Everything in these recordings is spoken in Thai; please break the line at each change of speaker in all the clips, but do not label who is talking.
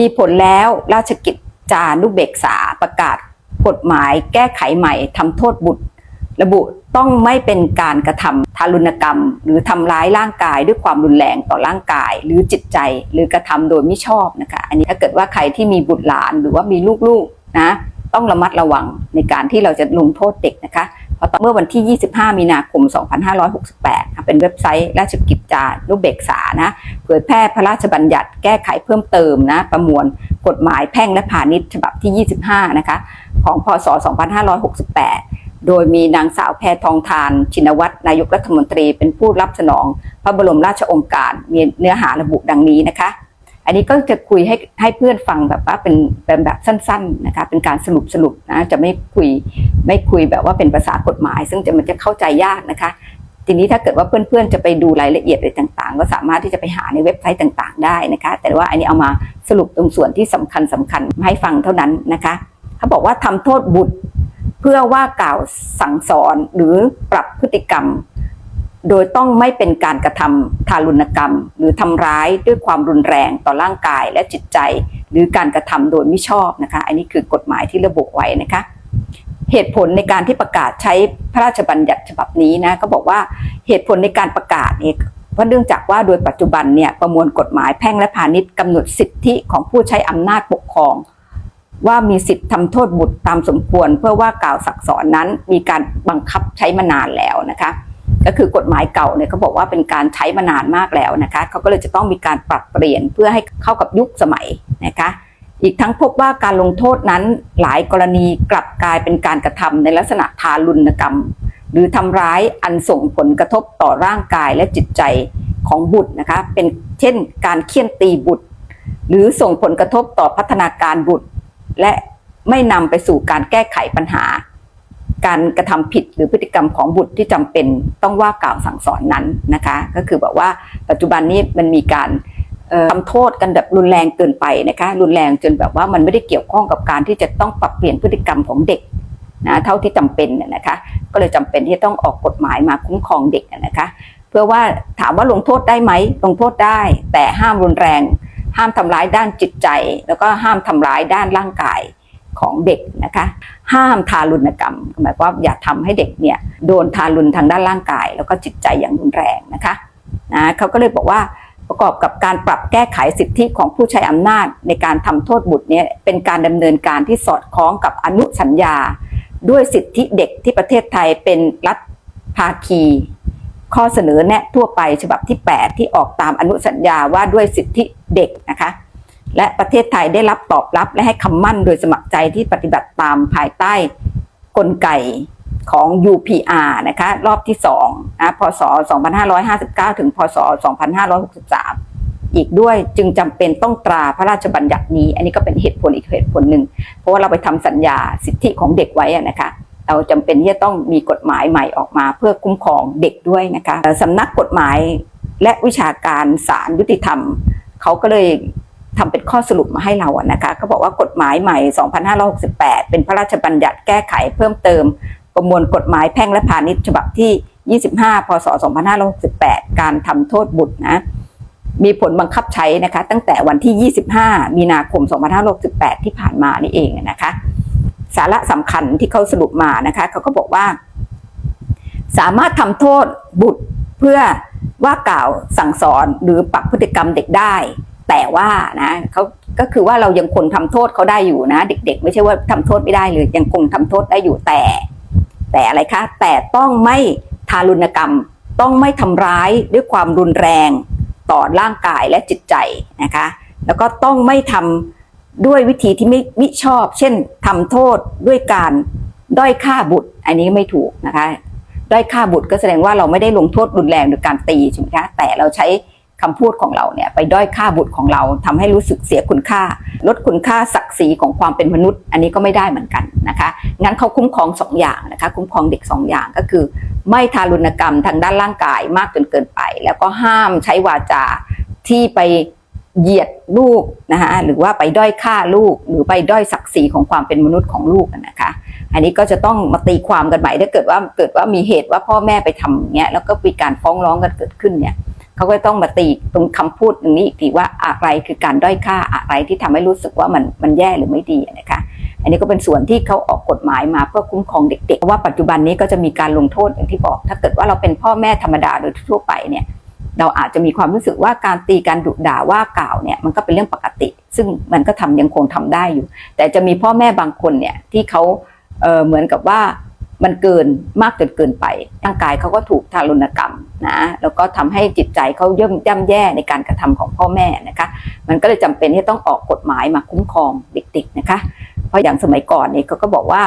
มีผลแล้วราชกิจจานุเบกษาประกาศ กฎหมายแก้ไขใหม่ทำโทษบุตร ระบุต้องไม่เป็นการกระทำทารุณกรรม หรือทำร้ายร่างกายด้วยความรุนแรงต่อร่างกาย หรือจิตใจหรือกระทำโดยไม่ชอบนะคะ อันนี้ถ้าเกิดว่าใครที่มีบุตรหลานหรือว่ามีลูกๆนะต้องระมัดระวังในการที่เราจะลงโทษเด็กนะคะ เพราะเมื่อวันที่ 25 มีนาคม 2568ค่ะเป็นเว็บไซต์ราชกิจจานุเบกษานะเผยแพร่พระราชบัญญัติแก้ไขเพิ่มเติมนะประมวลกฎหมายแพ่งและพาณิชย์ฉบับที่ 25 นะคะของพศ 2568 โดยมีนางสาวแพทองทาน ชินวัตรนายกรัฐมนตรีเป็นผู้รับสนอง พระบรมราชองค์การมีเนื้อหาระบุดังนี้นะคะอันนี้ก็จะคุยให้ให้เพื่อนฟังแบบว่าเป็นเป็นแบบสั้น ๆนะคะ เป็นการสรุปสรุปนะจะไม่คุย ไม่คุยแบบว่าเป็นภาษากฎหมาย ซึ่งจะมันจะเข้าใจยากนะคะ ทีนี้ถ้าเกิดว่าเพื่อนๆจะไปดูรายละเอียดอะไรต่างๆ ก็สามารถที่จะไปหาในเว็บไซต์ต่างๆ ได้นะคะ แต่ว่าอันนี้เอามาสรุปตรงส่วนที่สำคัญสคัญมาให้ฟังเท่านั้นนะคะเขาบอกว่าทำโทษบุตร เพื่อว่ากล่าวสั่งสอนหรือปรับพฤติกรรม โดยต้องไม่เป็นการกระทำทารุณกรรม หรือทำร้ายด้วยความรุนแรงต่อร่างกายและจิตใจ หรือการกระทำโดยไม่ชอบนะคะ อันนี้คือกฎหมายที่ระบุไว้นะคะ เหตุผลในการที่ประกาศใช้พระราชบัญญัติฉบับนี้นะก็บอกว่าเหตุผลในการประกาศเนี่ยเพราะเนื่องจากว่าโดยปัจจุบันเนี่ยประมวลกฎหมายแพ่งและพาณิชย์กำหนดสิทธิของผู้ใช้อำนาจปกครอง ว่ามีสิทธิทำโทษบุตรตามสมควร เพื่อว่ากล่าวสั่งสอนนั้นมีการบังคับใช้มานานแล้วนะคะ ก็คือกฎหมายเก่าเนี่ยเขาบอกว่าเป็นการใช้มานานมากแล้วนะคะเขาก็เลยจะต้องมีการปรับเปลี่ยนเพื่อให้เข้ากับยุคสมัยนะคะ อีกทั้งพบว่าการลงโทษนั้นหลายกรณีกลับกลายเป็นการกระทำในลักษณะทารุณกรรม หรือทำร้ายอันส่งผลกระทบต่อร่างกายและจิตใจของบุตรนะคะ เป็นเช่น การเคี่ยนตีบุตร หรือส่งผลกระทบต่อพัฒนาการบุตร และไม่นำไปสู่การแก้ไขปัญหา การกระทำผิดหรือพฤติกรรมของบุตรที่จำเป็นต้องว่ากล่าวสั่งสอนนั้นนะคะ ก็คือแบบว่าปัจจุบันนี้มันมีการ ทำโทษกันแบบรุนแรงเกินไปนะคะ รุนแรงจนแบบว่ามันไม่ได้เกี่ยวข้องกับการที่จะต้องปรับเปลี่ยนพฤติกรรมของเด็กนะเท่าที่จำเป็นนะคะ ก็เลยจำเป็นที่ต้องออกกฎหมายมาคุ้มครองเด็กนะคะ เพื่อว่าถามว่าลงโทษได้ไหมลงโทษได้ แต่ห้ามรุนแรง ห้ามทำร้ายด้านจิตใจ แล้วก็ห้ามทำร้ายด้านร่างกายของเด็กนะคะ ห้ามทารุณกรรมหมายความว่าอย่าทำให้เด็กเนี่ยโดนทารุณทางด้านร่างกาย แล้วก็จิตใจอย่างรุนแรงนะคะนะเขาก็เลยบอกว่า ประกอบกับการปรับแก้ไขสิทธิของผู้ใช้อำนาจในการทำโทษบุตรเนี่ยเป็นการดำเนินการที่สอดคล้องกับอนุสัญญา ด้วยสิทธิเด็กที่ประเทศไทยเป็นรัฐภาคี ข้อเสนอแนะทั่วไปฉบับที่ 8 ที่ออกตามอนุสัญญาว่าด้วยสิทธิเด็กนะคะและประเทศไทยได้รับตอบรับและให้คำมั่นโดยสมัครใจที่ปฏิบัติตามภายใต้กลไก ของ UPR นะคะ รอบที่2นะพศ 2559 ถึง พศ 2563 อีกด้วยจึงจำเป็นต้องตราพระราชบัญญัตินี้ อันนี้ก็เป็นเหตุผลอีกเหตุผลหนึ่ง เพราะว่าเราไปทำสัญญาสิทธิของเด็กไว้นะคะ เราจำเป็นที่จะต้องมีกฎหมายใหม่ออกมาเพื่อคุ้มครองเด็กด้วยนะคะสำนักกฎหมายและวิชาการศาลยุติธรรม เขาก็เลยทำเป็นข้อสรุปมาให้เราอะนะคะเขาบอกว่ากฎหมายใหม่ 2568 เป็นพระราชบัญญัติแก้ไขเพิ่มเติม ประมวลกฎหมายแพ่งและพาณิชย์ฉบับที่ 25 พศ 2568 การทำโทษบุตรนะ มีผลบังคับใช้นะคะ ตั้งแต่วันที่ 25 มีนาคม 2568 ที่ผ่านมานี่เองนะคะ สาระสำคัญที่เขาสรุปมานะคะเขาก็บอกว่า สามารถทำโทษบุตรเพื่อว่ากล่าวสั่งสอนหรือปรับพฤติกรรมเด็กได้ แต่ว่านะเขาก็คือว่าเรายังคงทำโทษเขาได้อยู่นะ เด็ก ๆ ไม่ใช่ว่าทำโทษไม่ได้เลยยังคงทำโทษได้อยู่แต่ แต่อะไรคะ แต่ต้องไม่ทารุณกรรม ต้องไม่ทำร้ายด้วยความรุนแรงต่อร่างกายและจิตใจนะคะ แล้วก็ต้องไม่ทำด้วยวิธีที่ไม่มิชอบ เช่นทำโทษด้วยการด้อยค่าบุตร อันนี้ไม่ถูกนะคะ ด้อยค่าบุตรก็แสดงว่าเราไม่ได้ลงโทษรุนแรงโดยการตีใช่ไหมคะ แต่เราใช้ คำพูดของเราเนี่ยไปด้อยค่าบุตรของเราทำให้รู้สึกเสียคุณค่า ลดคุณค่าศักดิ์ศรีของความเป็นมนุษย์ อันนี้ก็ไม่ได้เหมือนกันนะคะงั้นเขาคุ้มครองสองอย่างนะคะคุ้มครองเด็กสองอย่างก็คือ ไม่ทารุณกรรมทางด้านร่างกายมากจนเกินไป แล้วก็ห้ามใช้วาจาที่ไปเหยียดลูกนะคะหรือว่าไปด้อยค่าลูก หรือไปด้อยศักดิ์ศรีของความเป็นมนุษย์ของลูกนะคะ อันนี้ก็จะต้องมาตีความกันใหม่ถ้าเกิดว่าเกิดว่ามีเหตุว่าพ่อแม่ไปทำอย่างเงี้ยแล้วก็มีการฟ้องร้องกันเกิดขึ้นเนี่ย เขาก็ต้องมาตีตรงคำพูดตรงนี้อีกทีว่าอะไรคือการด้อยค่าอะไรที่ทำให้รู้สึกว่ามันมันแย่หรือไม่ดีนะคะ อันนี้ก็เป็นส่วนที่เขาออกกฎหมายมาเพื่อคุ้มครองเด็กๆเพราะว่าปัจจุบันนี้ก็จะมีการลงโทษอย่างที่บอก ถ้าเกิดว่าเราเป็นพ่อแม่ธรรมดาโดยทั่วไปเนี่ยเราอาจจะมีความรู้สึกว่าการตีการดุด่าว่ากล่าวเนี่ยมันก็เป็นเรื่องปกติ ซึ่งมันก็ทำยังคงทำได้อยู่ แต่จะมีพ่อแม่บางคนเนี่ยที่เขาเเหมือนกับว่า มันเกินมากจนเกินไปร่างกายเขาก็ถูกทารุณกรรมนะแล้วก็ทำให้จิตใจเขาย่ำย่ำแย่ในการกระทำของพ่อแม่นะคะมันก็เลยจำเป็นที่ต้องออกกฎหมายมาคุ้มครองเด็กๆนะคะ เพราะอย่างสมัยก่อนเนี่ยเขาก็บอกว่า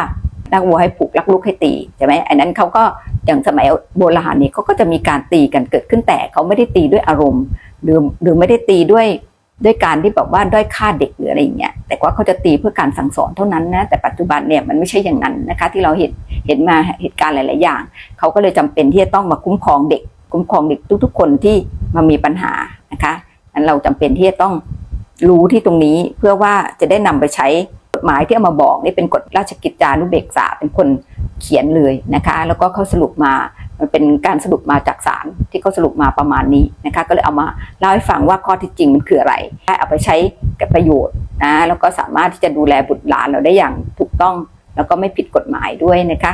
นักวัวให้ผูกลักลูกให้ตีใช่ไหมอันนั้นเขาก็อย่างสมัยโบราณเนี่ยเขาก็จะมีการตีกันเกิดขึ้นแต่เขาไม่ได้ตีด้วยอารมณ์ หรือหรือไม่ได้ตีด้วยด้วยการที่แบบว่าด้อยค่าเด็กหรืออะไรอย่างเงี้ยแต่ว่าเขาจะตีเพื่อการสั่งสอนเท่านั้นนะแต่ปัจจุบันเนี่ยมันไม่ใช่อย่างนั้นนะคะที่เราเห็น เห็นมาเหตุการณ์หลาย ๆ อย่าง เขาก็เลยจำเป็นที่จะต้องมาคุ้มครองเด็ก คุ้มครองเด็กทุก ๆ คนที่มามีปัญหานะคะนั้นเราจำเป็นที่จะต้องรู้ที่ตรงนี้เพื่อว่าจะได้นำไปใช้กฎหมายที่เอามาบอกนี่เป็นกฎราชกิจจานุเบกษาเป็นคนเขียนเลยนะคะ แล้วก็เขาสรุปมามันเป็นการสรุปมาจากศาลที่เขาสรุปมาประมาณนี้นะคะ ก็เลยเอามาเล่าให้ฟังว่าข้อที่จริงมันคืออะไรได้เอาไปใช้กับประโยชน์นะแล้วก็สามารถที่จะดูแลบุตรหลานเราได้อย่างถูกต้อง แล้วก็ไม่ผิดกฎหมายด้วยนะคะ